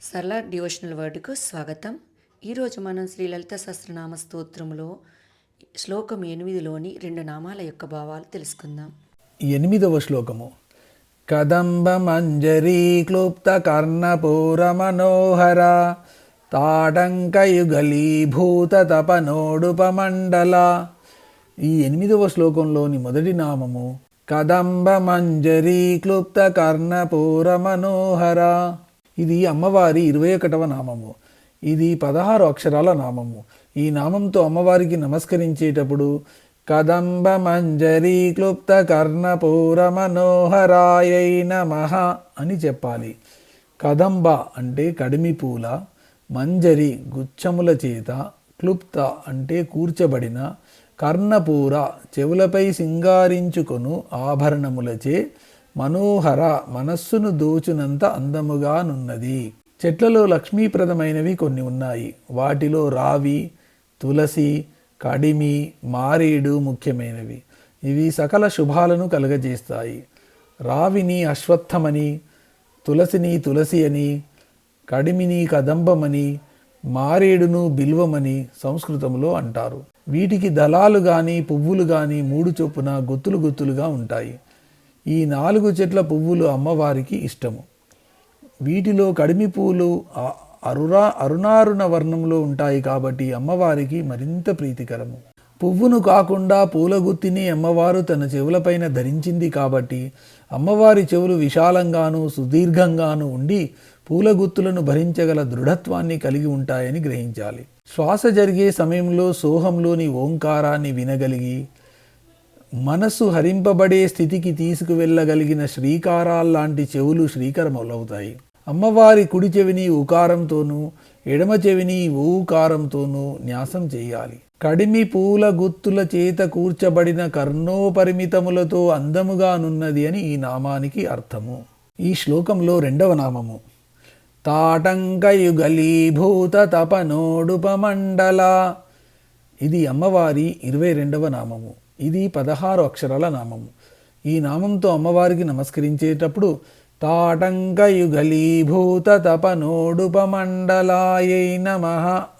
సరళ డివోషనల్ వర్డ్కు స్వాగతం. ఈరోజు మనం శ్రీ లలిత సహస్రనామ స్తోత్రములో శ్లోకం ఎనిమిదిలోని రెండు నామాల యొక్క భావాలు తెలుసుకుందాం. ఎనిమిదవ శ్లోకము. కదంబ మంజరీ క్లుప్త కర్ణపూర మనోహర తాటంకయుగలీభూత తపనోడుపమండల. ఈ ఎనిమిదవ శ్లోకంలోని మొదటి నామము కదంబ మంజరీ క్లుప్త కర్ణపూర మనోహర. ఇది అమ్మవారి ఇరవై ఒకటవ నామము. ఇది పదహారు అక్షరాల నామము. ఈ నామంతో అమ్మవారికి నమస్కరించేటప్పుడు కదంబ మంజరీ క్లుప్త కర్ణపూర మనోహరాయై నమ అని చెప్పాలి. కదంబ అంటే కడిమి పూల మంజరి గుచ్చముల చేత క్లుప్త అంటే కూర్చబడిన కర్ణపూర చెవులపై సింగారించుకొను ఆభరణములచే మనోహర మనస్సును దోచునంత అందముగానున్నది చెట్లలో లక్ష్మీప్రదమైనవి కొన్ని ఉన్నాయి. వాటిలో రావి తులసి కడిమి మారేడు ముఖ్యమైనవి. ఇవి సకల శుభాలను కలుగజేస్తాయి. రావిని అశ్వత్థమని తులసిని తులసి అని కడిమిని కదంబమని మారేడును బిల్వమని సంస్కృతంలో అంటారు. వీటికి దళాలు గాని పువ్వులు గాని మూడు చొప్పున గుత్తులు గుత్తులుగా ఉంటాయి. ఈ నాలుగు చెట్ల పువ్వులు అమ్మవారికి ఇష్టము. వీటిలో కడిమి పూలు అరురా అరుణారుణ వర్ణంలో ఉంటాయి కాబట్టి అమ్మవారికి మరింత ప్రీతికరము. పువ్వును కాకుండా పూలగుత్తిని అమ్మవారు తన చెవులపైన ధరించింది కాబట్టి అమ్మవారి చెవులు విశాలంగాను సుదీర్ఘంగాను ఉండి పూలగుత్తులను భరించగల దృఢత్వాన్ని కలిగి ఉంటాయని గ్రహించాలి. శ్వాస జరిగే సమయంలో సోహంలోని ఓంకారాన్ని వినగలిగి మనస్సు హరింపబడే స్థితికి తీసుకువెళ్ళగలిగిన శ్రీకారాల్లాంటి చెవులు శ్రీకరములవుతాయి అమ్మవారి కుడి చెవిని ఉకారంతోనూ ఎడమ చెవిని ఊకారంతోనూ న్యాసం చేయాలి. కడిమి పూల గుత్తుల చేత కూర్చబడిన కర్ణోపరిమితములతో అందముగానున్నది అని ఈ నామానికి అర్థము. ఈ శ్లోకంలో రెండవ నామము. తాటంకయుగలీభూత తపనోడుపమండల. ఇది అమ్మవారి ఇరవై రెండవ నామము. ఇది పదహారు అక్షరాల నామము. ఈ నామంతో అమ్మవారికి నమస్కరించేటప్పుడు తాటంకయుగలీభూత తపనోడుపమండలాయై నమ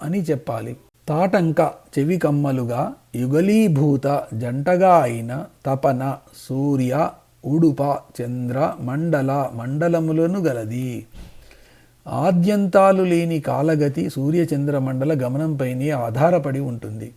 అని చెప్పాలి. తాటంక చెవి కమ్మలుగా యుగలీభూత జంటగా అయిన తపన సూర్య ఉడుప చంద్ర మండల మండలములను గలది. ఆద్యంతాలు లేని కాలగతి సూర్యచంద్ర మండల గమనంపైనే ఆధారపడి ఉంటుంది.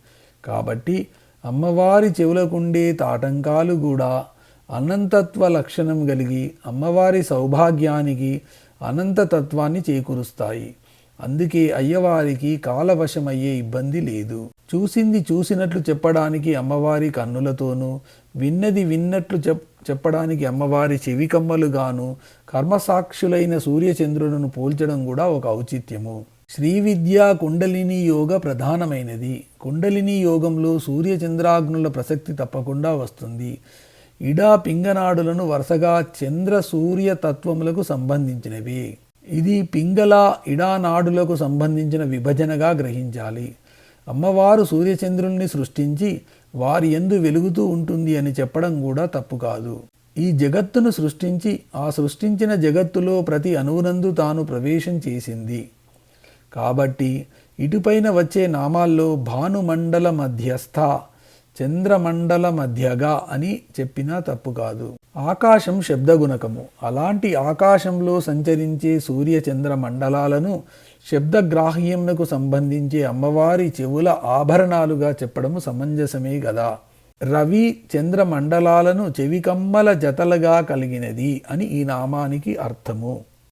కాబట్టి అమ్మవారి చెవులకుండే తాటంకాలు కూడా అనంతత్వ లక్షణం కలిగి అమ్మవారి సౌభాగ్యానికి అనంతతత్వాన్ని చేకూరుస్తాయి. అందుకే అయ్యవారికి కాలవశమయ్యే ఇబ్బంది లేదు. చూసింది చూసినట్లు చెప్పడానికి అమ్మవారి కన్నులతోనూ విన్నది విన్నట్లు చెప్ చెప్పడానికి అమ్మవారి చెవికమ్మలుగాను కర్మసాక్షులైన సూర్యచంద్రులను పోల్చడం కూడా ఒక ఔచిత్యము. శ్రీ విద్య కుండలిని యోగ ప్రధానమైనది. కుండలిని యోగంలో సూర్యచంద్రాగ్నుల ప్రసక్తి తప్పకుండా వస్తుంది. ఇడా పింగనాడులను వరుసగా చంద్ర సూర్య తత్వములకు సంబంధించినవి. ఇది పింగళ ఇడానాడులకు సంబంధించిన విభజనగా గ్రహించాలి. అమ్మవారు సూర్యచంద్రుల్ని సృష్టించి వారి ఎందు వెలుగుతూ ఉంటుంది అని చెప్పడం కూడా తప్పు కాదు. ఈ జగత్తును సృష్టించి ఆ సృష్టించిన జగత్తులో ప్రతి అణువునందు తాను ప్రవేశం చేసింది. కాబట్టి ఇటుపైన వచ్చే నామాల్లో భానుమండల మధ్యస్థ చంద్రమండల మధ్యగా అని చెప్పినా తప్పు కాదు. ఆకాశం శబ్దగుణకము. అలాంటి ఆకాశంలో సంచరించే సూర్య చంద్ర మండలాలను శబ్దగ్రాహ్యమునకు సంబంధించే అమ్మవారి చెవుల ఆభరణాలుగా చెప్పడము సమంజసమే గదా. రవి చంద్ర మండలాలను చెవికమ్మల జతలుగా కలిగినది అని ఈ నామానికి అర్థము.